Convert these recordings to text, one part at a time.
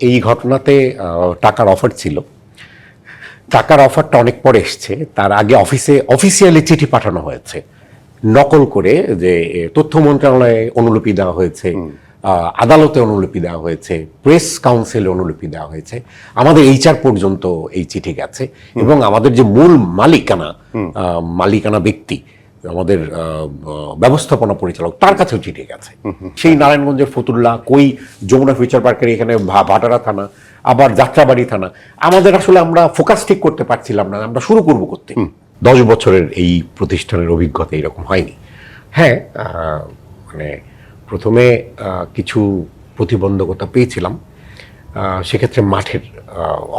এই ঘটনাতে টাকার অফার ছিল। টাকার অফারটা অনেক পরে এসছে। তার আগে অফিসে অফিসিয়ালি চিঠি পাঠানো হয়েছে। নকল করে যে তথ্য মন্ত্রণালয়ে অনুলিপি দেওয়া হয়েছে আদালতে অনুলিপি দেওয়া হয়েছে প্রেস কাউন্সিলে অনুলিপি দেওয়া হয়েছে। আমাদের এইচআর পর্যন্ত এই চিঠি গেছে এবং আমাদের যে মূল মালিকানা আহ, মালিকানা ব্যক্তি আমাদের ব্যবস্থাপনা পরিচালক তার কাছেও চিঠি গেছে। সেই নারায়ণগঞ্জের ফতুল্লা কই যমুনা ফিউচার পার্কের এখানে ভাটারা থানা আবার যাত্রাবাড়ি থানা। আমাদের আসলে আমরা ফোকাস ঠিক করতে পারছিলাম না আমরা শুরু করব করতে। দশ বছরের এই প্রতিষ্ঠানের অভিজ্ঞতা এরকম হয়নি। হ্যাঁ মানে প্রথমে কিছু প্রতিবন্ধকতা পেয়েছিলাম। সেক্ষেত্রে মাঠের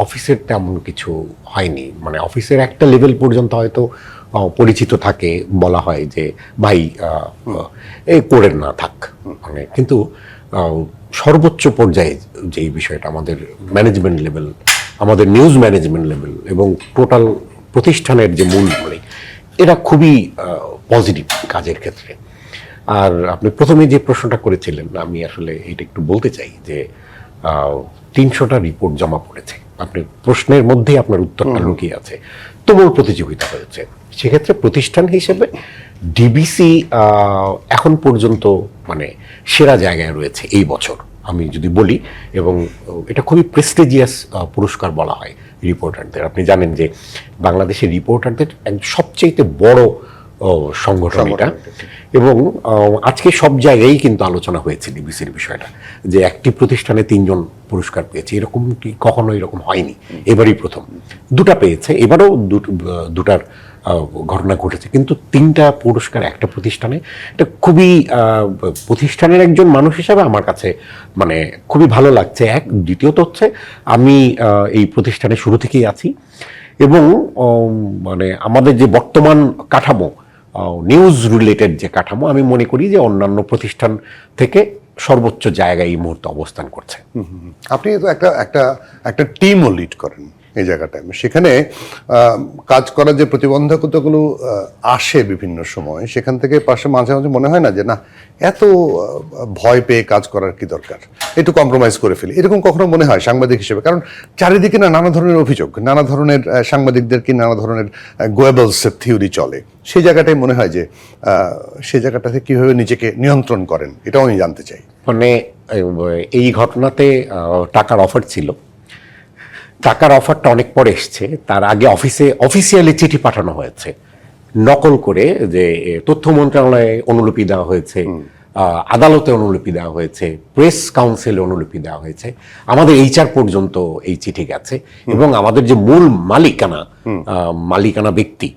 অফিসের তেমন কিছু হয়নি। মানে অফিসের একটা লেভেল পর্যন্ত হয়তো পরিচিত থাকে বলা হয় যে, ভাই এই করেন না, থাক। মানে কিন্তু সর্বোচ্চ পর্যায়ে যেই বিষয়টা আমাদের ম্যানেজমেন্ট লেভেল আমাদের নিউজ ম্যানেজমেন্ট লেভেল এবং টোটাল প্রতিষ্ঠানের যে মূল মানে এরা খুবই পজিটিভ কাজের ক্ষেত্রে। আর আপনি প্রথমে যে প্রশ্নটা করেছিলেন, আমি আসলে এটা একটু বলতে চাই যে তিনশোটা রিপোর্ট জমা পড়েছে। আপনি প্রশ্নের মধ্যেই আপনার উত্তরটা লুকিয়ে আছে। তবুও প্রতিযোগিতা হয়েছে। সেক্ষেত্রে প্রতিষ্ঠান হিসেবে ডিবিসি এখন পর্যন্ত মানে সেরা জায়গায় রয়েছে এই বছর আমি যদি বলি। এবং এটা খুবই প্রেস্টিজিয়াস পুরস্কার বলা হয় রিপোর্টারদের আপনি জানেন যে বাংলাদেশের রিপোর্টারদের সবচেয়ে বড় সংগঠন এটা এবং আজকে সব জায়গায় কিন্তু আলোচনা হয়েছে ডিবিসির বিষয়টা যে একটি প্রতিষ্ঠানে তিনজন পুরস্কার পেয়েছে। এরকম কি কখনো এরকম হয়নি? এবারই প্রথম। দুটা পেয়েছে এবারও দুটো- দুটার ঘটনা ঘটেছে। কিন্তু তিনটা পুরস্কার একটা প্রতিষ্ঠানে এটা খুবই প্রতিষ্ঠানের একজন মানুষ হিসাবে আমার কাছে মানে খুবই ভালো লাগছে। এক দ্বিতীয়ত হচ্ছে আমি এই প্রতিষ্ঠানে শুরু থেকেই আছি। এবং মানে আমাদের যে বর্তমান কাঠামো নিউজ রিলেটেড যে কাঠামো, আমি মনে করি যে অন্যান্য প্রতিষ্ঠান থেকে সর্বোচ্চ জায়গায় এই মুহূর্তে অবস্থান করছে। আপনি তো একটা একটা একটা টিমও লিড করেন। এই জায়গাটায়। সেখানে কাজ করার যে প্রতিবন্ধকতাগুলো আসে বিভিন্ন সময়, সেখান থেকে পাশে মাঝে মাঝে মনে হয় না যে, না, এত ভয় পেয়ে কাজ করার কি দরকার? একটু কম্প্রোমাইজ করে ফেলি। এরকম কখনো মনে হয় সাংবাদিক হিসেবে? কারণ চারিদিকে না, নানা ধরনের অভিযোগ, নানা ধরনের সাংবাদিকদের কি নানা ধরনের গোয়েবলস থিওরি চলে। সেই জায়গাটাই মনে হয় যে সেই জায়গাটাতে কীভাবে নিজেকে নিয়ন্ত্রণ করেন, এটাও আমি জানতে চাই। মানে এই ঘটনাতে টাকার অফার ছিল। টাকার অফারটা অনেক পরে এসছে। তার আগে অফিসে অফিসিয়ালি চিঠি পাঠানো হয়েছে। নকল করে যে তথ্য মন্ত্রণালয়ে অনুলিপি দেওয়া হয়েছে আদালতে অনুলিপি দেওয়া হয়েছে প্রেস কাউন্সিলে অনুলিপি দেওয়া হয়েছে। আমাদের এইচআর পর্যন্ত এই চিঠি গেছে এবং আমাদের যে মূল মালিকানা মালিকানা ব্যক্তি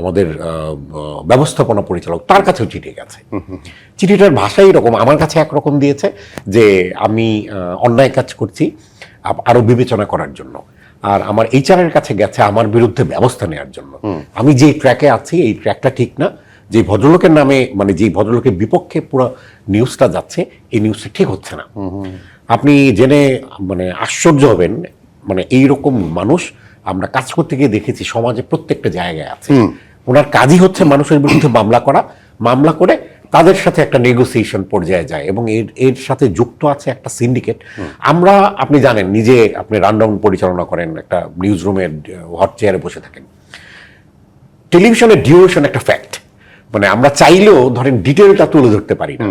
আমাদের ব্যবস্থাপনা পরিচালক তার কাছেও চিঠি গেছে। চিঠিটার ভাষাই এরকম আমার কাছে একরকম দিয়েছে যে আমি অন্যায় কাজ করছি আরও বিবেচনা করার জন্য। আর আমার এইচআর এর কাছে গেছে আমার বিরুদ্ধে ব্যবস্থা নেওয়ার জন্য। আমি যে ট্র্যাকে আছি এই ট্র্যাকটা ঠিক না। যে ভদ্রলোকের নামে মানে যে ভদ্রলোকের বিপক্ষে পুরো নিউজটা যাচ্ছে এই নিউজটা ঠিক হচ্ছে না। আপনি জেনে মানে আশ্চর্য হবেন মানে এই রকম মানুষ আমরা কাজ করতে গিয়ে দেখেছি সমাজে প্রত্যেকটা জায়গায় আছে। ওনার কাজই হচ্ছে মানুষের বিরুদ্ধে মামলা করা মামলা করে তাদের সাথে একটা নেগোসিয়েশন পর্যায়ে যায় এবং এর এর সাথে যুক্ত আছে একটা সিন্ডিকেট আমরা আপনি জানেন নিজে আপনি রানডাউন পরিচালনা করেন একটা নিউজ রুমের হট চেয়ারে বসে থাকেন। টেলিভিশনের ডিউরেশন একটা ফ্যাক্ট মানে আমরা চাইলেও ধরেন ডিটেলটা তুলে ধরতে পারি না।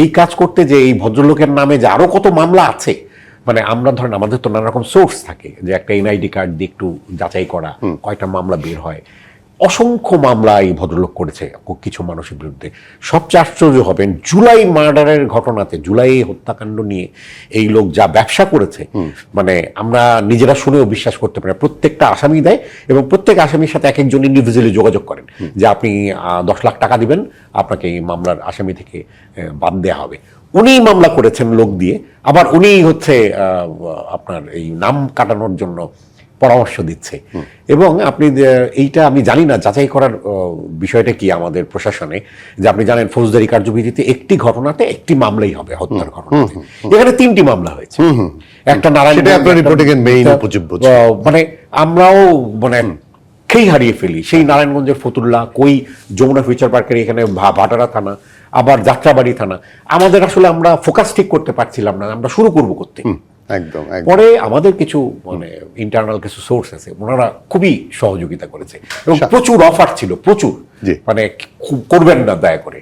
এই কাজ করতে যে এই ভদ্রলোকের নামে যে আরও কত মামলা আছে মানে আমরা ধরেন আমাদের তো নানা রকম সোর্স থাকে যে একটা এনআইডি কার্ড দিয়ে একটু যাচাই করা কয়টা মামলা বের হয়। অসংখ্য মামলা এই ভদ্রলোক করেছে কিছু মানুষের বিরুদ্ধে। সবচেয়ে আশ্চর্য হবেন জুলাই মার্ডারের ঘটনাতে জুলাই হত্যাকাণ্ড নিয়ে এই লোক যা ব্যবসা করেছে মানে আমরা নিজেরা শুনেও বিশ্বাস করতে পারি প্রত্যেকটা আসামি দেয় এবং প্রত্যেক আসামির সাথে এক একজন ইন্ডিভিজুয়ালি যোগাযোগ করেন যে আপনি দশ লাখ টাকা দিবেন আপনাকে এই মামলার আসামি থেকে বাদ দেওয়া হবে। উনিই মামলা করেছেন লোক দিয়ে আবার উনিই হচ্ছে আহ, আপনার এই নাম কাটানোর জন্য পরামর্শ দিচ্ছে। এবং আপনি এইটা আমি জানি না যাচাই করার বিষয়টা কি আমাদের প্রশাসনে? যে আপনি জানেন ফৌজদারি কার্যবিধিতে একটি ঘটনাতে একটি মামলাই হবে হত্যার ঘটনাতে। এখানে তিনটি মামলা হয়েছে। একটা নারায়ণ। মানে আমরাও মানে খেই হারিয়ে ফেলি। সেই নারায়ণগঞ্জের ফতুল্লা কই যমুনা ফিউচার পার্কের এখানে ভাটারা থানা আবার যাত্রাবাড়ি থানা। আমাদের আসলে আমরা ফোকাস ঠিক করতে পারছিলাম না আমরা শুরু করব করতে। একদম পরে আমাদের কিছু মানে ইন্টারনাল কিছু সোর্স আছে ওনারা খুবই সহযোগিতা করেছে। এবং প্রচুর অফার ছিল প্রচুর। মানে করবেন না দয়া করে।